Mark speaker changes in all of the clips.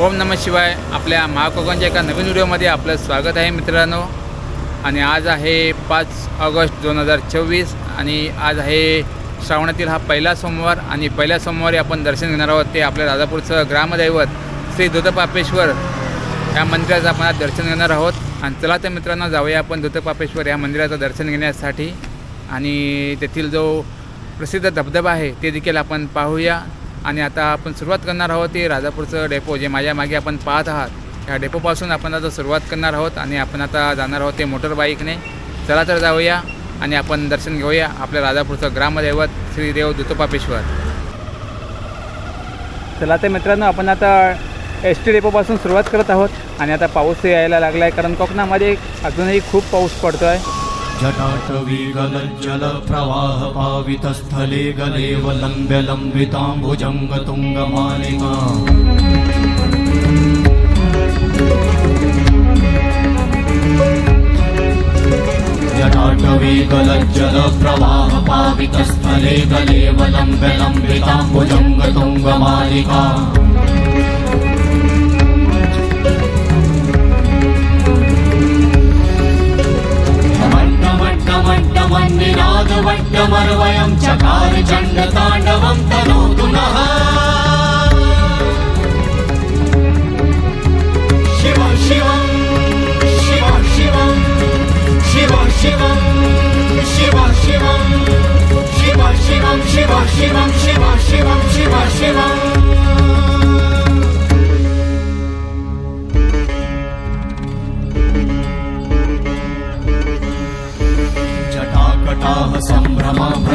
Speaker 1: ओम नम शिवाय. आपल्या महाकोकणच्या एका नवीन व्हिडिओमध्ये आपलं स्वागत आहे मित्रांनो. आणि आज आहे पाच ऑगस्ट दोन हजार चोवीस आणि आज आहे श्रावणातील हा पहिला सोमवार आणि पहिल्या सोमवारी आपण दर्शन घेणार आहोत ते आपल्या राजापूरचं ग्रामदैवत श्री दुधपापेश्वर या मंदिराचं आपण आज दर्शन घेणार आहोत. आणि चला तर मित्रांनो जाऊया आपण दुधपापेश्वर या मंदिराचं दर्शन घेण्यासाठी. आणि तेथील जो प्रसिद्ध धबधबा आहे ते देखील आपण पाहूया. आणि आता आपण सुरुवात करणार आहोत ते राजापूरचं डेपो जे माझ्या मागे आपण पाहत आहात. ह्या डेपोपासून आपण आता सुरुवात करणार आहोत आणि आपण आता जाणार आहोत ते मोटर बाईकने चला तर जाऊया आणि आपण दर्शन घेऊया आपल्या राजापूरचं ग्रामदैवत श्रीदेव दुतोपापेश्वर. चला तर मित्रांनो आपण आता एस टी डेपोपासून सुरुवात करत आहोत आणि आता पाऊस यायला लागला आहे कारण कोकणामध्ये अजूनही खूप पाऊस पडतो आहे
Speaker 2: जटाटवीगलज्जलप्रवाहपावितस्थले पावितस्थले गलेव गलज्जलप्रवाह पावितस्थले गलेव लम्बे मट्टमट्टमट्टमन्निनादवट्टमर्वयं चकार चण्डताण्डवं तनोतु नः शिव शिवं शिव शिवं शिव शिवं शिव शिवं शिव शिवं शिव शिवं शिव शिवं शिव शिवम्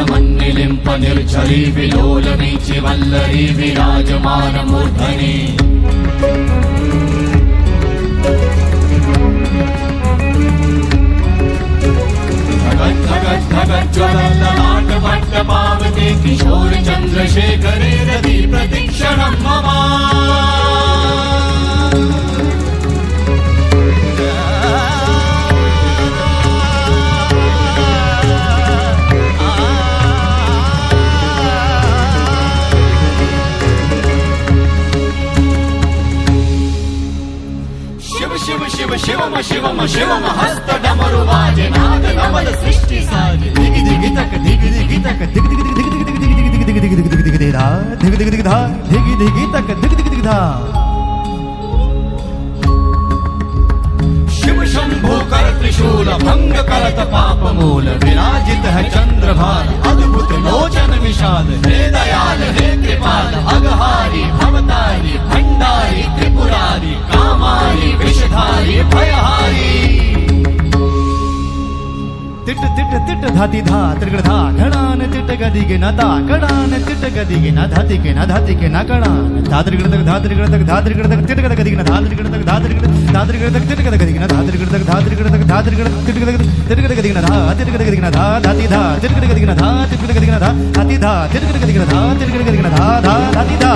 Speaker 2: मन्निलिम्पनिर्झरी विलोलमी चिवल्लरी विराजमानमूर्धने। किशोरचन्द्रशेखरे रति प्रतिक्षणं मम। शिवम शिवम शिवम हस्त डमरु वाजे नाद नवल सृष्टि साजे दिगि दिगि तक दिगि दिगि तक दिगि दिगि दिगि दिगि दिगि दिगि दिगि दिगि दिगि दिगि दिगि धा दिगि दिगि दिगि धा दिगि दिगि तक दिगि दिगि दिगि धा शिव शंभो कर त्रिशूल भंग करत पाप मूल विराजित है चंद्रभाल अद्भुत लोचन विशाल हे दयाल हे कृपाल अगहारी ధతిధా త్రిగృధా ఘడాన తిట్టగదిగిన దా కడాన తిట్టగదిగిన ధతికిన ధతికిన కడాన ధాత్రిగృధక ధాత్రిగృధక ధాత్రిగృధక తిట్టగదగదిగిన ధాత్రిగృధక ధాత్రిగృధక ధాత్రిగృధక తిట్టగదగదిగిన ధాత్రిగృధక ధాత్రిగృధక ధాత్రిగృధక తిట్టగదగ తిట్టగదగదిగిన ధా తిట్టగదగదిగిన ధా ధతిధా తిట్టగదగదిగిన ధా తిట్టగదగదిగిన ధా హతిధా తిట్టగదగదిగిన ధా తిట్టగదగదిగిన
Speaker 1: ధా ధా హతిధా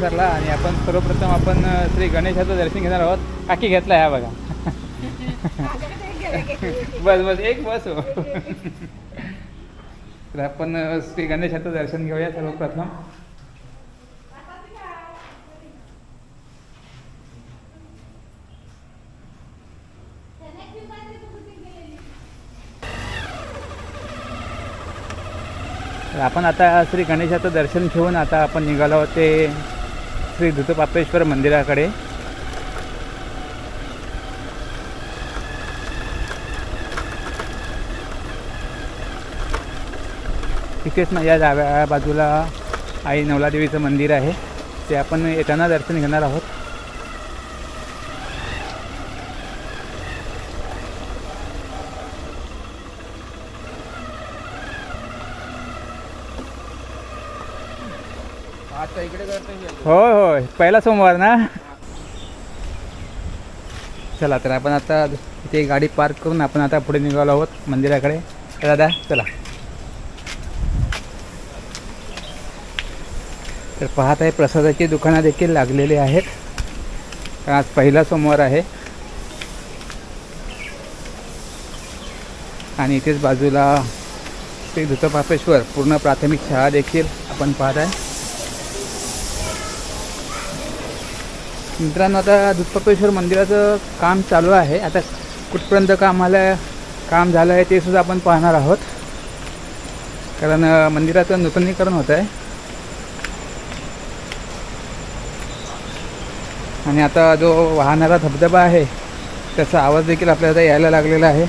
Speaker 1: महाबळेश्वरला आणि आपण सर्वप्रथम आपण श्री गणेशाचं दर्शन घेणार आहोत. काकी घेतला ह्या बघा. बस बस एक बस हो. तर आपण श्री गणेशाचं दर्शन घेऊया सर्वप्रथम. तर आपण आता श्री गणेशाचं दर्शन घेऊन आता आपण निघालो ते श्री धुतपापेश्वर मंदिराकडे. तिथेच माझ्या डाव्या बाजूला आई नवलादेवीचं मंदिर आहे. ते आपण येताना दर्शन घेणार आहोत.
Speaker 3: आता इकडे करतो
Speaker 1: होय पहिला सोमवार ना? चला तर आपण आता इथे गाडी पार्क करून आपण आता पुढे निघालो आहोत मंदिराकडे. दादा चला. तर पाहत आहे प्रसादाची दुकानं देखील लागलेली आहेत. कारण आज पहिला सोमवार आहे. आणि इथेच बाजूला श्री धुतपापेश्वर पूर्ण प्राथमिक शाळा देखील आपण पाहत आहे. मित्रांनो आता दुधपपेश्वर मंदिराचं काम चालू आहे. आता कुठपर्यंत कामाला काम झालं आहे ते सुद्धा आपण पाहणार आहोत. कारण मंदिराचं नूतनीकरण होत आहे. आणि आता जो वाहणारा धबधबा आहे त्याचा आवाज देखील आपल्याला यायला लागलेला आहे.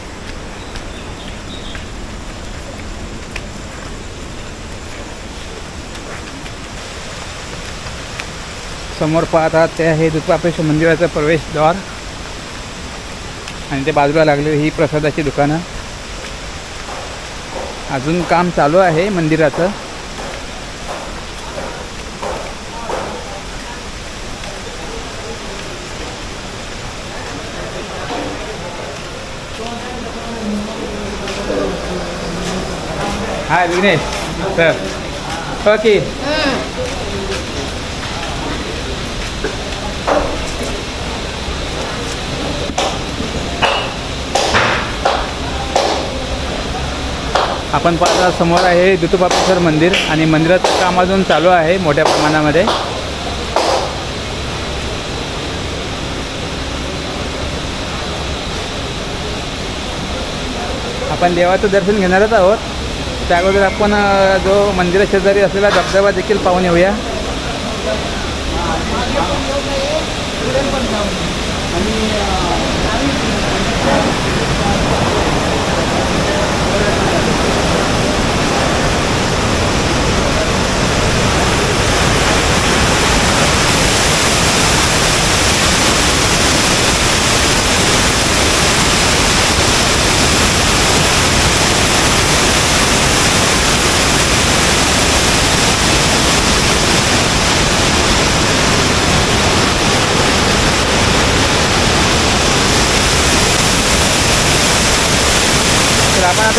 Speaker 1: समोर पाहत आहात ते आहे दुर्गापेश मंदिराचं प्रवेशद्वार. आणि ते बाजूला लागले ही प्रसादाची दुकानं. अजून काम चालू आहे मंदिराचं. Hi Vighnesh sir. ओके. आपण पाहता समोर आहे दुतुबापेश्वर मंदिर आणि मंदिराचं काम अजून चालू आहे मोठ्या प्रमाणामध्ये. आपण देवाचं दर्शन घेणारच आहोत. त्या अगोदर आपण जो मंदिरा शेजारी असलेला धबधबा देखील पाहून येऊया. आणि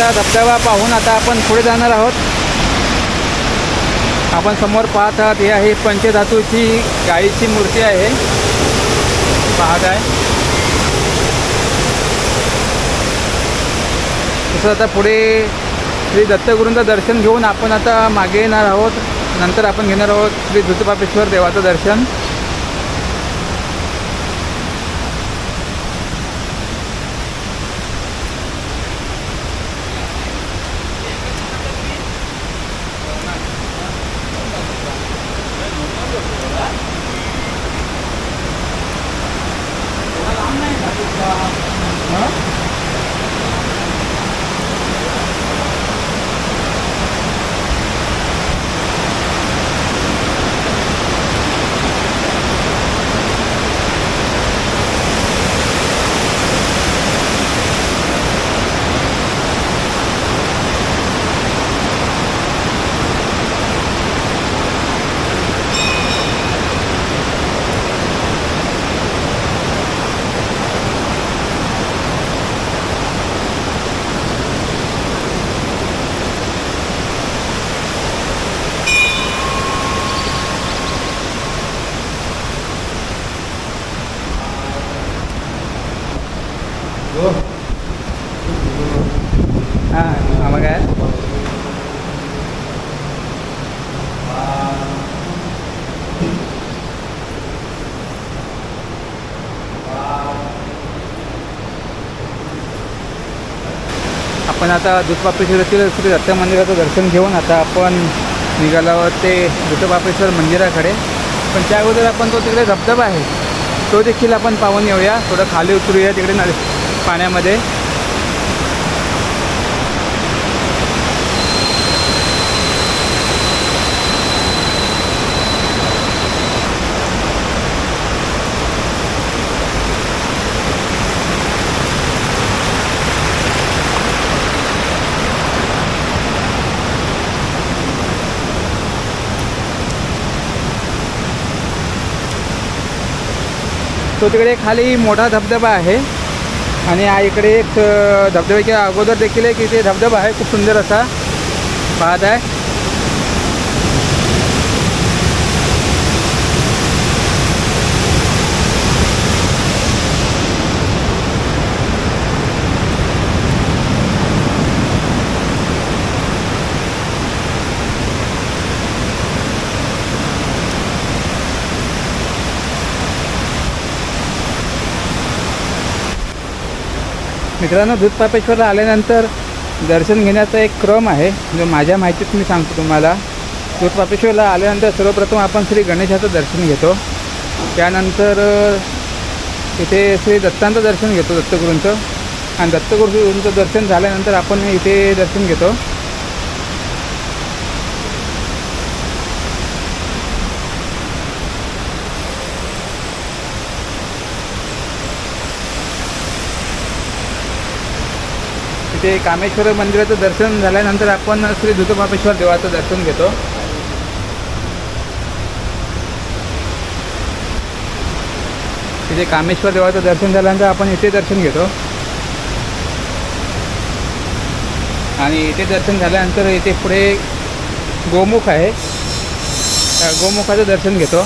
Speaker 1: आपण आता धबधबा पाहून आता आपण पुढे जाणार आहोत. आपण समोर पाहत आहात ही आहे पंचधातूची गायीची मूर्ती आहे. पाहत आहे. तसं आता पुढे श्री दत्तगुरूंचं दर्शन घेऊन आपण आता मागे येणार आहोत. नंतर आपण घेणार आहोत श्री धुतपापेश्वर देवाचं दर्शन. आता दुधपापेश्वर येथील श्री दत्त मंदिराचं दर्शन घेऊन आता आपण निघालो आहोत ते दुधपापेश्वर मंदिराकडे. पण त्या अगोदर आपण तो तिकडे धबधबा आहे तो देखील आपण पाहून येऊया. थोडं खाली उतरूया तिकडे नदी पाण्यामध्ये. तो तिकडे खाली मोठा धबधबा आहे. आणि हा इकडे एक धबधब्याच्या अगोदर देखील एक इथे धबधबा आहे. खूप सुंदर असा पाहत आहे. मित्रांनो दूध पापेश्वरला आल्यानंतर दर्शन घेण्याचा एक क्रम आहे जो माझ्या माहितीत मी सांगतो तुम्हाला. दूध पापेश्वरला आल्यानंतर सर्वप्रथम आपण श्री गणेशाचं दर्शन घेतो. त्यानंतर इथे श्री दत्तांचं दर्शन घेतो दत्तगुरूंचं. आणि दत्तगुरूंचं दर्शन झाल्यानंतर आपण इथे दर्शन घेतो. इथे कामेश्वर मंदिराचं दर्शन झाल्यानंतर आपण श्री दुधपापेश्वर देवाचं दर्शन घेतो. तिथे कामेश्वर देवाचं दर्शन झाल्यानंतर आपण इथे दर्शन घेतो. आणि इथे दर्शन झाल्यानंतर इथे पुढे गोमुख आहे. गोमुखाचं दर्शन घेतो.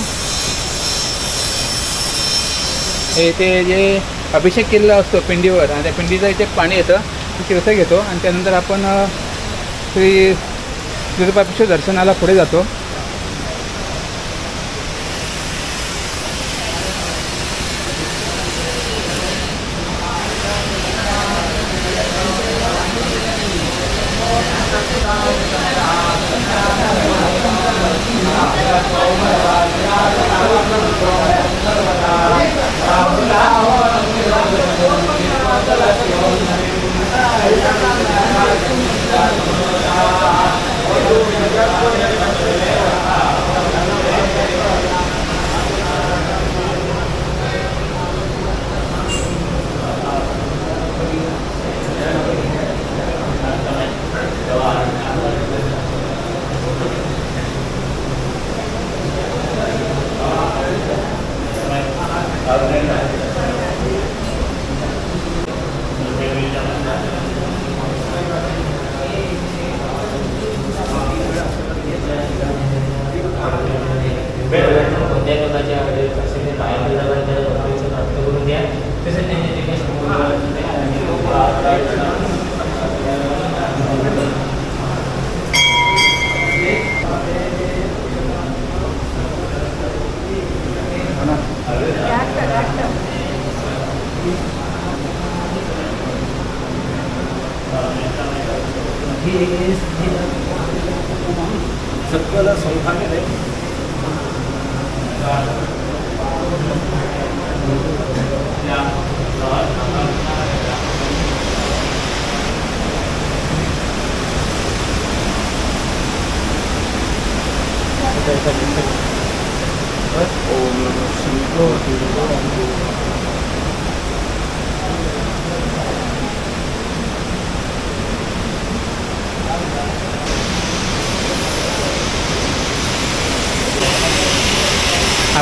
Speaker 1: हे इथे जे अभिषेक केलेला असतो पिंडीवर आणि त्या पिंडीचं इथे पाणी येतं. तीर्थ घेतो आणि त्यानंतर आपण श्री ज्योतिबापेश्वर दर्शनाला पुढे जातो.
Speaker 4: it is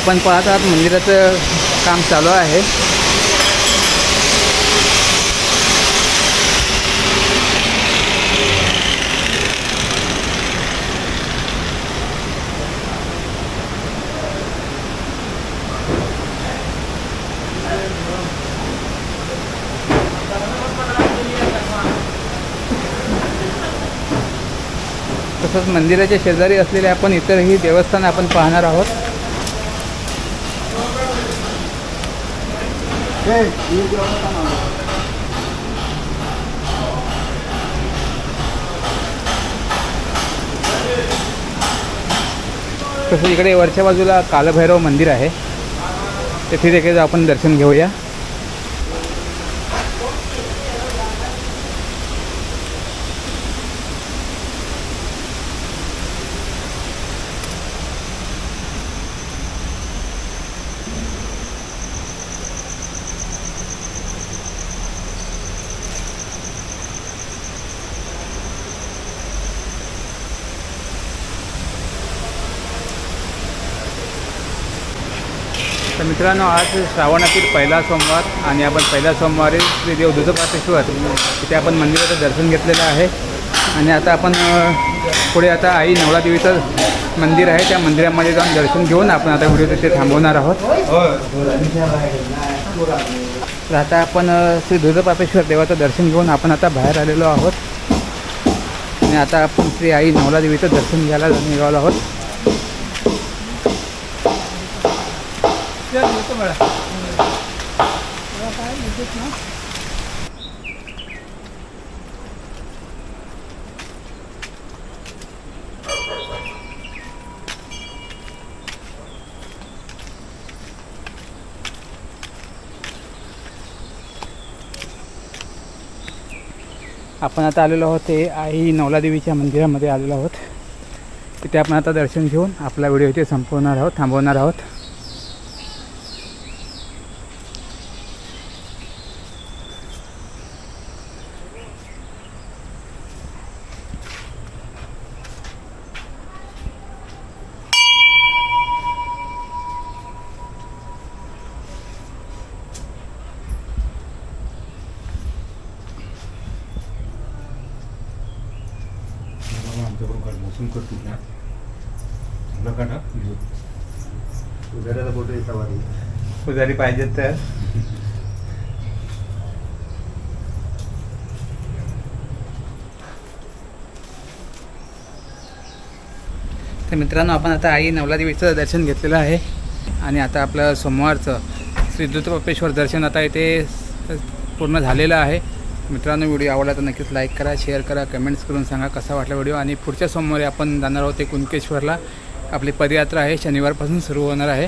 Speaker 1: आपण पाहत आहात मंदिराचं काम चालू आहे. तसंच मंदिराच्या शेजारी असलेले आपण इतरही देवस्थान आपण पाहणार आहोत. तसं इकडे वरच्या बाजूला कालभैरव मंदिर आहे. तेथे देखील आपण दर्शन घेऊया. मित्रांनो आज श्रावणातील पहिला सोमवार आणि आपण पहिल्या सोमवारी श्री देव दुधपातेश्वर तिथे आपण मंदिराचं दर्शन घेतलेलं आहे. आणि आता आपण पुढे आता आई नवरादेवीचं मंदिर आहे त्या मंदिरामध्ये जाऊन दर्शन घेऊन आपण आता व्हिडिओ तिथे थांबवणार आहोत. तर आता आपण श्री दुधपापेश्वर देवाचं दर्शन घेऊन आपण आता बाहेर आलेलो आहोत. आणि आता आपण श्री आई नवलादेवीचं दर्शन घ्यायला निघालो आहोत. आपण आता आलेलो आहोत ते आई नवलादेवीच्या मंदिरामध्ये आलेलो आहोत. तिथे आपण आता दर्शन घेऊन आपला व्हिडिओ इथे संपवणार आहोत थांबवणार आहोत. पुजारी पाहिजेत तर. तर मित्रांनो आपण आता आई नवलादेवीचं दर्शन घेतलेलं आहे. आणि आता आपलं सोमवारचं श्री दुधपपेश्वर दर्शन आता इथे पूर्ण झालेलं आहे. मित्रांनो व्हिडिओ आवडला तर नक्कीच लाईक करा शेअर करा कमेंट्स करून सांगा कसा वाटला व्हिडिओ. आणि पुढच्या सोमवारी आपण जाणार आहोत ते कुणकेश्वरला. आपली पदयात्रा आहे शनिवारपासून सुरू होणार आहे.